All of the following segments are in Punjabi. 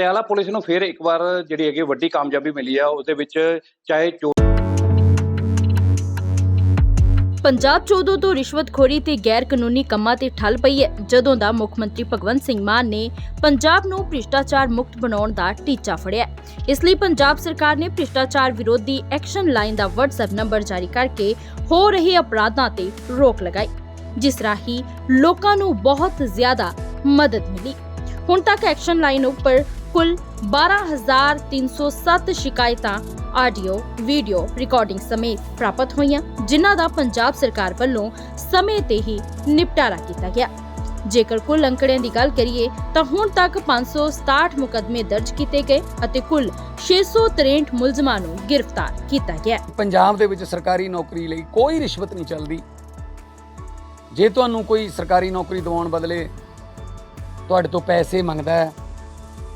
ਪਟਿਆਲਾ ਪੁਲਿਸ ਨੂੰ ਫਿਰ ਇੱਕ ਵਾਰ ਜਿਹੜੀ ਹੈਗੀ ਵੱਡੀ ਕਾਮਯਾਬੀ ਮਿਲੀ ਆ, ਉਹਦੇ ਵਿੱਚ ਚਾਹੇ ਪੰਜਾਬ 'ਚ ਉਦੋਂ ਤੋਂ ਰਿਸ਼ਵਤਖੋਰੀ ਤੇ ਗੈਰ ਕਾਨੂੰਨੀ ਕੰਮਾਂ ਤੇ ਠੱਲ ਪਈ ਹੈ, ਜਦੋਂ ਦਾ ਮੁੱਖ ਮੰਤਰੀ ਭਗਵੰਤ ਸਿੰਘ ਮਾਨ ਨੇ ਪੰਜਾਬ ਨੂੰ ਭ੍ਰਿਸ਼ਟਾਚਾਰ ਮੁਕਤ ਬਣਾਉਣ ਦਾ ਟੀਚਾ ਫੜਿਆ। ਇਸ ਲਈ ਪੰਜਾਬ ਸਰਕਾਰ ਨੇ ਭ੍ਰਿਸ਼ਟਾਚਾਰ ਵਿਰੋਧੀ ਐਕਸ਼ਨ ਲਾਈਨ ਦਾ WhatsApp ਨੰਬਰ ਜਾਰੀ ਕਰਕੇ ਹੋ ਰਹੇ ਅਪਰਾਧਾਂ ਤੇ ਰੋਕ ਲਗਾਈ, ਜਿਸ ਰਾਹੀਂ ਲੋਕਾਂ ਨੂੰ ਬਹੁਤ ਜ਼ਿਆਦਾ ਮਦਦ ਮਿਲੀ। ਹੁਣ ਤੱਕ ਐਕਸ਼ਨ ਲਾਈਨ ਉੱਪਰ ਕੁੱਲ 12307 ਸ਼ਿਕਾਇਤਾਂ, ਆਡੀਓ, ਵੀਡੀਓ ਰਿਕਾਰਡਿੰਗ ਸਮੇਤ ਪ੍ਰਾਪਤ ਹੋਈਆਂ, ਜਿਨ੍ਹਾਂ ਦਾ ਪੰਜਾਬ ਸਰਕਾਰ ਵੱਲੋਂ ਸਮੇਂ ਤੇ ਹੀ ਨਿਪਟਾਰਾ ਕੀਤਾ ਗਿਆ। ਜੇਕਰ ਕੁੱਲ ਅੰਕੜਿਆਂ ਦੀ ਗੱਲ ਕਰੀਏ, ਤਾਂ ਹੁਣ ਤੱਕ 567 ਮੁਕੱਦਮੇ ਦਰਜ ਕੀਤੇ ਗਏ ਅਤੇ ਕੁੱਲ 663 ਮੁਲਜ਼ਮਾਂ ਨੂੰ ਗ੍ਰਿਫਤਾਰ ਕੀਤਾ ਗਿਆ ਪੰਜਾਬ ਦੇ ਵਿੱਚ ਸਰਕਾਰੀ ਨੌਕਰੀ ਲਈ ਕੋਈ ਰਿਸ਼ਵਤ ਨਹੀਂ ਚੱਲਦੀ। ਜੇ ਤੁਹਾਨੂੰ ਕੋਈ ਸਰਕਾਰੀ ਨੌਕਰੀ ਦਿਵਾਉਣ ਬਦਲੇ ਤੁਹਾਡੇ ਤੋਂ ਪੈਸੇ ਮੰਗਦਾ ਹੈ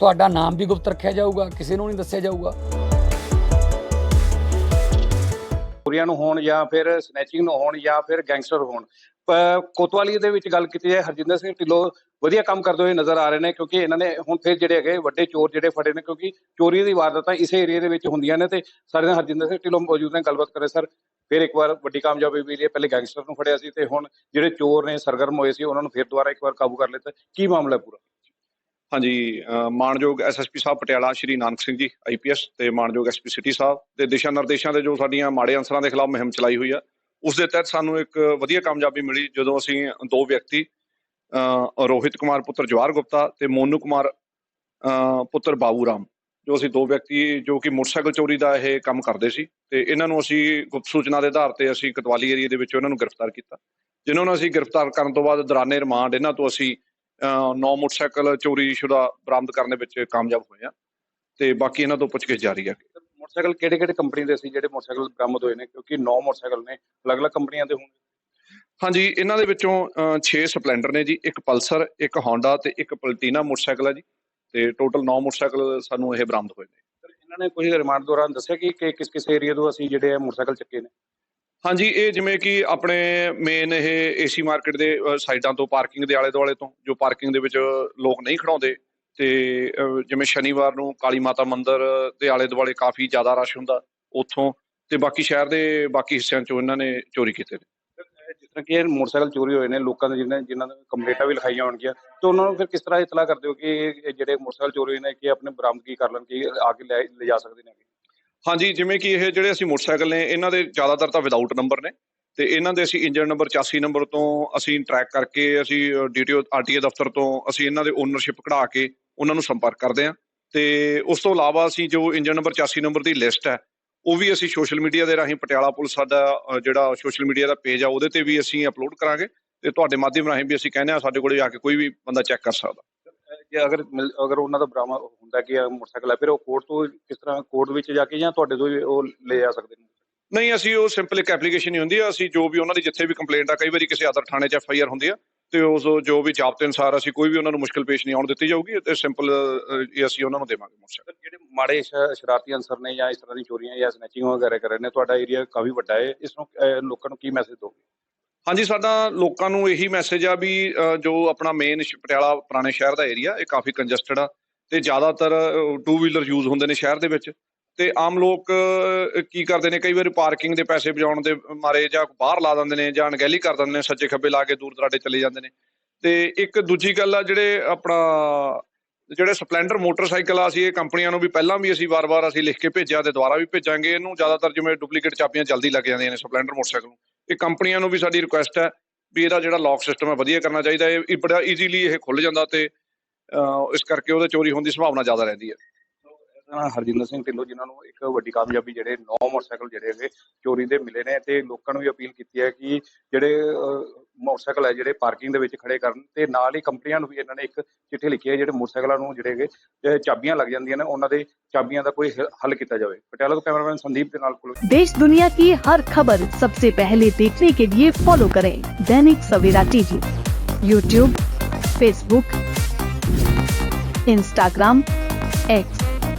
ਤੁਹਾਡਾ ਨਾਮ ਵੀ ਗੁਪਤ ਰੱਖਿਆ ਜਾਊਗਾ, ਕਿਸੇ ਨੂੰ ਨਹੀਂ ਦੱਸਿਆ ਜਾਊਗਾ। ਚੋਰੀਆਂ ਨੂੰ ਹੋਣ ਜਾਂ ਫਿਰ ਸਨੈਚਿੰਗ ਨੂੰ ਹੋਣ ਜਾਂ ਫਿਰ ਗੈਂਗਸਟਰ ਹੋਣ। ਕੋਤਵਾਲੀ ਦੇ ਵਿੱਚ ਗੱਲ ਕੀਤੀ ਜਾਏ ਹਰਜਿੰਦਰ ਸਿੰਘ ਢਿੱਲੋਂ ਵਧੀਆ ਕੰਮ ਕਰਦੇ ਹੋਏ ਨਜ਼ਰ ਆ ਰਹੇ ਨੇ, ਕਿਉਂਕਿ ਇਹਨਾਂ ਨੇ ਹੁਣ ਫਿਰ ਜਿਹੜੇ ਹੈਗੇ ਵੱਡੇ ਚੋਰ ਜਿਹੜੇ ਫੜੇ ਨੇ, ਕਿਉਂਕਿ ਚੋਰੀ ਦੀ ਵਾਰਦਾਤਾਂ ਇਸੇ ਏਰੀਆ ਦੇ ਵਿੱਚ ਹੁੰਦੀਆਂ ਨੇ ਤੇ ਸਾਡੇ ਨਾਲ ਹਰਜਿੰਦਰ ਸਿੰਘ ਢਿੱਲੋਂ ਮੌਜੂਦ ਨੇ, ਗੱਲਬਾਤ ਕਰੇ ਸਰ। ਫਿਰ ਇੱਕ ਵਾਰ ਵੱਡੀ ਕਾਮਯਾਬੀ ਮਿਲੀ ਹੈ ਪਹਿਲੇ ਗੈਂਗਸਟਰ ਨੂੰ ਫੜਿਆ ਸੀ ਤੇ ਹੁਣ ਜਿਹੜੇ ਚੋਰ ਨੇ, ਸਰਗਰਮ ਹੋਏ ਸੀ, ਉਹਨਾਂ ਨੂੰ ਫਿਰ ਦੁਬਾਰਾ ਇੱਕ ਵਾਰ ਕਾਬੂ ਕਰ ਲਿੱਤਾ ਕੀ ਮਾਮਲਾ ਹੈ ਪੂਰਾ? ਹਾਂਜੀ ਅ, ਮਾਣਯੋਗ ਐਸਐਸਪੀ ਸਾਹਿਬ ਪਟਿਆਲਾ ਸ਼੍ਰੀ ਨਾਨਕ ਸਿੰਘ ਜੀ ਆਈਪੀਐਸ ਤੇ ਮਾਣਯੋਗ ਐਸਪੀ ਸਿਟੀ ਸਾਹਿਬ ਦੇ ਦਿਸ਼ਾ ਨਿਰਦੇਸ਼ਾਂ ਦੇ ਜੋ ਸਾਡੀਆਂ ਮਾੜੇ ਅਨਸਰਾਂ ਦੇ ਖਿਲਾਫ ਮੁਹਿੰਮ ਚਲਾਈ ਹੋਈ ਆ ਉਸ ਦੇ ਤਹਿਤ ਸਾਨੂੰ ਇੱਕ ਵਧੀਆ ਕਾਮਯਾਬੀ ਮਿਲੀ ਜਦੋਂ ਅਸੀਂ ਦੋ ਵਿਅਕਤੀ ਰੋਹਿਤ ਕੁਮਾਰ ਪੁੱਤਰ ਜਵਾਰ ਗੁਪਤਾ ਤੇ ਮੋਨੂ ਕੁਮਾਰ ਪੁੱਤਰ ਬਾਬੂ ਰਾਮ ਜੋ ਅਸੀਂ ਦੋ ਵਿਅਕਤੀ ਜੋ ਕਿ ਮੋਟਰਸਾਈਕਲ ਚੋਰੀ ਦਾ ਇਹ ਕੰਮ ਕਰਦੇ ਸੀ ਤੇ ਇਹਨਾਂ ਨੂੰ ਅਸੀਂ ਗੁਪਤ ਸੂਚਨਾ ਦੇ ਆਧਾਰ ਤੇ ਅਸੀਂ ਕਤਵਾਲੀ ਏਰੀਆ ਦੇ ਵਿੱਚ ਉਹਨਾਂ ਨੂੰ ਗ੍ਰਿਫਤਾਰ ਕੀਤਾ ਜਿਨ੍ਹਾਂ ਨੂੰ ਅਸੀਂ ਗ੍ਰਿਫਤਾਰ ਕਰਨ ਤੋਂ ਬਾਅਦ ਦਰਾਨੇ ਰਿਮਾਂਡ ਇਹਨਾਂ ਤੋਂ ਅਸੀਂ ਅ, ਨੌ ਮੋਟਰਸਾਈਕਲ ਚੋਰੀ ਸ਼ੁਦਾ ਬਰਾਮਦ ਕਰਨ ਦੇ ਵਿੱਚ ਕਾਮਯਾਬ ਹੋਏ ਆ ਤੇ ਬਾਕੀ ਇਹਨਾਂ ਤੋਂ ਪੁੱਛਗਿੱਛ ਜਾਰੀ ਹੈ ਮੋਟਰਸਾਈਕਲ ਕਿਹੜੇ ਕਿਹੜੇ ਕੰਪਨੀ ਦੇ ਸੀ ਜਿਹੜੇ ਮੋਟਰਸਾਈਕਲ ਬਰਾਮਦ ਹੋਏ ਨੇ? ਕਿਉਂਕਿ 9 ਮੋਟਰਸਾਈਕਲ ਨੇ ਅਲੱਗ-ਅਲੱਗ ਕੰਪਨੀਆਂ ਦੇ ਹੋਣਗੇ। ਹਾਂਜੀ ਇਹਨਾਂ ਦੇ ਵਿੱਚੋਂ 6 ਸਪਲੈਂਡਰ ਨੇ ਜੀ ਇੱਕ ਪਲਸਰ ਇੱਕ ਹੋਂਡਾ ਤੇ ਇੱਕ ਪਲਟੀਨਾ ਮੋਟਰਸਾਈਕਲ ਹੈ ਜੀ। ਤੇ ਟੋਟਲ 9 ਮੋਟਰਸਾਈਕਲ ਸਾਨੂੰ ਇਹ ਬਰਾਮਦ ਹੋਏ ਨੇ। ਇਹਨਾਂ ਨੇ ਕੋਈ ਰਿਮਾਂਡ ਦੌਰਾਨ ਦੱਸਿਆ ਕਿ ਕਿ ਕਿਸ ਕਿਸ ਏਰੀਆ ਤੋਂ ਅਸੀਂ ਜਿਹੜੇ ਮੋਟਰਸਾਈਕਲ ਚੱਕੇ ਨੇ? ਹਾਂਜੀ, ਇਹ ਜਿਵੇਂ ਕਿ ਆਪਣੇ ਮੇਨ ਇਹ ਏਸੀ ਮਾਰਕੀਟ ਦੇ ਸਾਈਡਾਂ ਤੋਂ ਪਾਰਕਿੰਗ ਦੇ ਆਲੇ ਦੁਆਲੇ ਤੋਂ, ਜੋ ਪਾਰਕਿੰਗ ਦੇ ਵਿੱਚ ਲੋਕ ਨਹੀਂ ਖੜਾਉਂਦੇ, ਤੇ ਜਿਵੇਂ ਸ਼ਨੀਵਾਰ ਨੂੰ ਕਾਲੀ ਮਾਤਾ ਮੰਦਿਰ ਦੇ ਆਲੇ ਦੁਆਲੇ ਕਾਫੀ ਜ਼ਿਆਦਾ ਰਸ਼ ਹੁੰਦਾ ਉੱਥੋਂ, ਤੇ ਬਾਕੀ ਸ਼ਹਿਰ ਦੇ ਬਾਕੀ ਹਿੱਸਿਆਂ ਚੋਂ ਇਹਨਾਂ ਨੇ ਚੋਰੀ ਕੀਤੇ ਨੇ। ਜਿਸ ਤਰ੍ਹਾਂ ਕਿ ਇਹ ਮੋਟਰਸਾਈਕਲ ਚੋਰੀ ਹੋਏ ਨੇ, ਲੋਕਾਂ ਦੇ ਜਿਹਨਾਂ ਜਿਨ੍ਹਾਂ ਦੇ ਕੰਪਲੇਂਟਾਂ ਵੀ ਲਿਖਾਈਆਂ ਹੋਣਗੀਆਂ, ਤੇ ਉਹਨਾਂ ਨੂੰ ਫਿਰ ਕਿਸ ਤਰ੍ਹਾਂ ਇਤਲਾਹ ਕਰਦੇ ਹੋ ਕਿ ਇਹ ਜਿਹੜੇ ਮੋਟਰਸਾਈਕਲ ਚੋਰੀ ਹੋਏ ਨੇ, ਕਿ ਆਪਣੇ ਬਰਾਮਦਗੀ ਕਰ ਲੈਣ, ਕਿ ਆ ਕੇ ਲੈ, ਲਿਜਾ ਸਕਦੇ ਨੇ ਹਾਂਜੀ, ਜਿਵੇਂ ਕਿ ਇਹ ਜਿਹੜੇ ਅਸੀਂ ਮੋਟਰਸਾਈਕਲ ਨੇ, ਇਹਨਾਂ ਦੇ ਜ਼ਿਆਦਾਤਰ ਤਾਂ ਵਿਦਆਊਟ ਨੰਬਰ ਨੇ ਤੇ ਇਹਨਾਂ ਦੇ ਅਸੀਂ ਇੰਜਨ ਨੰਬਰ 84 ਨੰਬਰ ਤੋਂ ਅਸੀਂ ਟਰੈਕ ਕਰਕੇ ਅਸੀਂ ਡੀਟੀਓ ਆਰਟੀਏ ਦਫ਼ਤਰ ਤੋਂ ਅਸੀਂ ਇਹਨਾਂ ਦੇ ਓਨਰਸ਼ਿਪ ਕਢਾ ਕੇ ਉਹਨਾਂ ਨੂੰ ਸੰਪਰਕ ਕਰਦੇ ਹਾਂ ਤੇ ਉਸ ਤੋਂ ਇਲਾਵਾ ਅਸੀਂ ਜੋ ਇੰਜਨ ਨੰਬਰ 84 ਨੰਬਰ ਦੀ ਲਿਸਟ ਹੈ, ਉਹ ਵੀ ਅਸੀਂ ਸੋਸ਼ਲ ਮੀਡੀਆ ਦੇ ਰਾਹੀਂ ਪਟਿਆਲਾ ਪੁਲਿਸ ਸਾਡਾ ਜਿਹੜਾ ਸੋਸ਼ਲ ਮੀਡੀਆ ਦਾ ਪੇਜ ਆ ਉਹਦੇ ਤੇ ਵੀ ਅਸੀਂ ਅਪਲੋਡ ਕਰਾਂਗੇ ਤੇ ਤੁਹਾਡੇ ਮਾਧਿਅਮ ਰਾਹੀਂ ਵੀ ਅਸੀਂ ਕਹਿੰਦੇ ਆ ਸਾਡੇ ਕੋਲੇ ਆ ਕੇ ਕੋਈ ਵੀ ਬੰਦਾ ਚੈੱਕ ਕਰ ਸਕਦਾ। ਜੇ ਅਗਰ ਅਗਰ ਉਹਨਾਂ ਦਾ ਬਰਾਮਦ ਹੁੰਦਾ ਕਿ ਮੋਟਰਸਾਈਕਲ ਹੈ ਫਿਰ ਉਹ ਕੋਰਟ ਤੋਂ ਕਿਸ ਤਰ੍ਹਾਂ ਕੋਰਟ ਵਿੱਚ ਜਾ ਕੇ ਜਾਂ ਤੁਹਾਡੇ ਤੋਂ ਉਹ ਲੈ ਜਾ ਸਕਦੇ ਨੇ? ਨਹੀਂ ਅਸੀਂ ਉਹ ਸਿੰਪਲ ਇੱਕ ਐਪਲੀਕੇਸ਼ਨ ਹੀ ਹੁੰਦੀ ਆ ਅਸੀਂ ਜੋ ਵੀ ਉਹਨਾਂ ਦੀ ਜਿੱਥੇ ਵੀ ਕੰਪਲੇਂਟ ਆ ਕਈ ਵਾਰੀ ਕਿਸੇ ਅਦਰ ਥਾਣੇ 'ਚ ਐਫ ਆਈ ਆਰ ਹੁੰਦੀ ਆ ਤੇ ਉਸ ਜੋ ਵੀ ਜਾਬਤੇ ਅਨੁਸਾਰ ਅਸੀਂ ਕੋਈ ਵੀ ਉਹਨਾਂ ਨੂੰ ਮੁਸ਼ਕਲ ਪੇਸ਼ ਨਹੀਂ ਆਉਣ ਦਿੱਤੀ ਜਾਊਗੀ ਤੇ ਸਿੰਪਲ ਅਸੀਂ ਉਹਨਾਂ ਨੂੰ ਦੇਵਾਂਗੇ ਮੋਟਰਸਾਈਕਲ। ਜਿਹੜੇ ਮਾੜੇ ਸ਼ਰਾਰਤੀ ਅਨਸਰ ਨੇ ਜਾਂ ਇਸ ਤਰ੍ਹਾਂ ਦੀ ਚੋਰੀਆਂ ਜਾਂ ਸਨੈਚਿੰਗ ਵਗੈਰਾ ਕਰ ਰਹੇ ਨੇ ਤੁਹਾਡਾ ਏਰੀਆ ਕਾਫੀ ਵੱਡਾ ਹੈ ਇਸ ਨੂੰ ਲੋਕਾਂ ਨੂੰ ਕੀ ਮੈਸੇਜ ਦੋਗੇ ਹਾਂਜੀ, ਸਾਡਾ ਲੋਕਾਂ ਨੂੰ ਇਹੀ ਮੈਸੇਜ ਆ ਵੀ ਜੋ ਆਪਣਾ ਮੇਨ ਪਟਿਆਲਾ ਪੁਰਾਣੇ ਸ਼ਹਿਰ ਦਾ ਏਰੀਆ ਇਹ ਕਾਫੀ ਕੰਜਸਟਡ ਆ ਤੇ ਜ਼ਿਆਦਾਤਰ ਟੂ ਵੀਲਰ ਯੂਜ਼ ਹੁੰਦੇ ਨੇ ਸ਼ਹਿਰ ਦੇ ਵਿੱਚ ਤੇ ਆਮ ਲੋਕ ਕੀ ਕਰਦੇ ਨੇ, ਕਈ ਵਾਰੀ ਪਾਰਕਿੰਗ ਦੇ ਪੈਸੇ ਬਚਾਉਣ ਦੇ ਮਾਰੇ ਜਾਂ ਬਾਹਰ ਲਾ ਦਿੰਦੇ ਨੇ ਜਾਂ ਅਣਗਹਿਲੀ ਕਰ ਦਿੰਦੇ ਨੇ, ਸੱਜੇ ਖੱਬੇ ਲਾ ਕੇ ਦੂਰ ਦਰਾਡੇ ਚਲੇ ਜਾਂਦੇ ਨੇ ਤੇ ਇੱਕ ਦੂਜੀ ਗੱਲ ਆ ਜਿਹੜੇ ਆਪਣਾ, ਜਿਹੜੇ ਸਪਲੈਂਡਰ ਮੋਟਰਸਾਈਕਲ ਆ, ਅਸੀਂ ਇਹ ਕੰਪਨੀਆਂ ਨੂੰ ਵੀ ਪਹਿਲਾਂ ਵੀ ਅਸੀਂ ਵਾਰ-ਵਾਰ ਅਸੀਂ ਲਿਖ ਕੇ ਭੇਜਿਆ ਤੇ ਦੁਬਾਰਾ ਵੀ ਭੇਜਾਂਗੇ, ਇਹਨੂੰ ਜ਼ਿਆਦਾਤਰ ਜਿਵੇਂ ਡੁਪਲੀਕੇਟ ਚਾਬੀਆਂ ਜਲਦੀ ਲੱਗ ਜਾਂਦੀਆਂ ਨੇ ਸਪਲੈਂਡਰ ਮੋਟਰਸਾਈਕਲ ਨੂੰ। ਇਹ ਕੰਪਨੀਆਂ ਨੂੰ ਵੀ ਸਾਡੀ ਰਿਕੁਐਸਟ ਹੈ ਵੀ ਇਹਦਾ ਜਿਹੜਾ ਲੌਕ ਸਿਸਟਮ ਹੈ ਵਧੀਆ ਕਰਨਾ ਚਾਹੀਦਾ ਇਹ ਬੜਾ ਈਜ਼ੀਲੀ ਇਹ ਖੁੱਲ ਜਾਂਦਾ ਤੇ ਇਸ ਕਰਕੇ ਉਹਦੇ ਚੋਰੀ ਹੋਣ ਦੀ ਸੰਭਾਵਨਾ ਜ਼ਿਆਦਾ ਰਹਿੰਦੀ ਹੈ। ਹਰਜਿੰਦਰ ਸਿੰਘ ਢਿੱਲੋਂ ਜਿਨ੍ਹਾਂ ਨੂੰ ਇੱਕ ਵੱਡੀ ਕਾਮਯਾਬੀ ਜਿਹੜੇ ਨੌ ਮੋਟਰਸਾਈਕਲ ਜਿਹੜੇ ਹੈਗੇ ਚੋਰੀ ਦੇ ਮਿਲੇ ਨੇ ਤੇ ਲੋਕਾਂ ਨੂੰ ਵੀ ਅਪੀਲ ਕੀਤੀ ਹੈ ਕਿ ਜਿਹੜੇ ਅਹ, ਮੋਟਰਸਾਈਕਲ ਹੈ ਜਿਹੜੇ ਪਾਰਕਿੰਗ ਦੇ ਵਿੱਚ ਖੜੇ ਕਰਨ ਤੇ ਨਾਲ ਹੀ ਕੰਪਨੀਆਂ ਨੂੰ ਵੀ ਇਹਨਾਂ ਨੇ ਇੱਕ ਚਿੱਠੀ ਲਿਖੀ ਹੈ ਜਿਹੜੇ ਮੋਟਰਸਾਈਕਲਾਂ ਨੂੰ ਜਿਹੜੇ ਹੈਗੇ ਅਹ, ਚਾਬੀਆਂ ਲੱਗ ਜਾਂਦੀਆਂ ਨੇ ਉਹਨਾਂ ਦੇ ਚਾਬੀਆਂ ਦਾ ਕੋਈ ਹ- ਹੱਲ ਕੀਤਾ ਜਾਵੇ ਪਟਿਆਲਾ ਤੋਂ ਕੈਮਰਾਮੈਨ ਸੰਦੀਪ ਦੇ ਨਾਲ ਕੁਲਵੀਰ देश दुनिया की हर खबर सबसे पहले देखने के लिए फॉलो करें Dainik Savera TV YouTube Facebook Instagram X